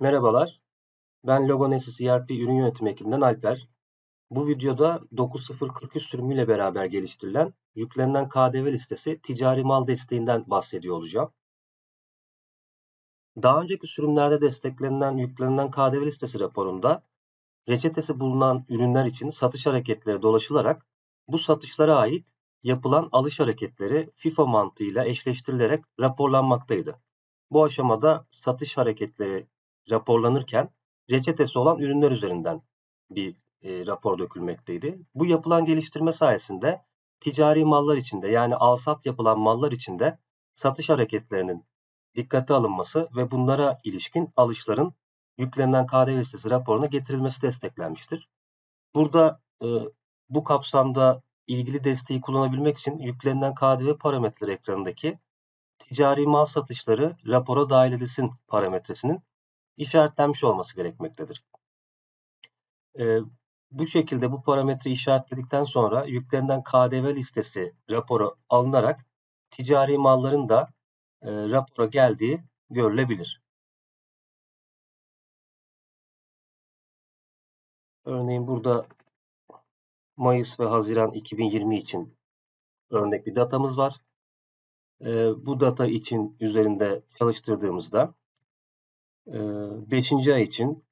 Merhabalar, ben Logonesis ERP ürün yönetimi ekibinden Alper. Bu videoda 9043 sürümüyle beraber geliştirilen yüklenilen KDV listesi ticari mal desteğinden bahsediyor olacağım. Daha önceki sürümlerde desteklenilen yüklenilen KDV listesi raporunda reçetesi bulunan ürünler için satış hareketleri dolaşılarak bu satışlara ait yapılan alış hareketleri FIFO mantığıyla eşleştirilerek raporlanmaktaydı. Bu aşamada satış hareketleri raporlanırken reçetesi olan ürünler üzerinden bir e, rapor dökülmekteydi. Bu yapılan geliştirme sayesinde ticari mallar içinde yani alsat yapılan mallar içinde satış hareketlerinin dikkate alınması ve bunlara ilişkin alışların yüklenen KDV listesi raporuna getirilmesi desteklenmiştir. Burada e, bu kapsamda ilgili desteği kullanabilmek için yüklenilen KDV parametreleri ekranındaki ticari mal satışları rapora dahil edilsin parametresinin işaretlenmiş olması gerekmektedir. E, bu şekilde bu parametreyi işaretledikten sonra yüklenilen KDV listesi raporu alınarak ticari malların da e, rapora geldiği görülebilir. Örneğin burada Mayıs ve Haziran 2020 için örnek bir datamız var. E, bu data için üzerinde çalıştırdığımızda 5. ay için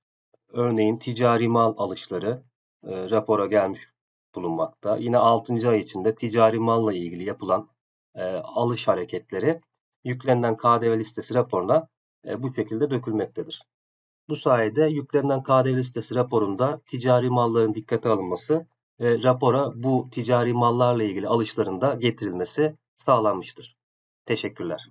örneğin ticari mal alışları e, rapora gelmiş bulunmakta. Yine 6. ay içinde ticari malla ilgili yapılan e, alış hareketleri yüklenilen KDV listesi raporuna e, bu şekilde dökülmektedir. Bu sayede yüklenilen KDV listesi raporunda ticari malların dikkate alınması ve rapora bu ticari mallarla ilgili alışların da getirilmesi sağlanmıştır. Teşekkürler.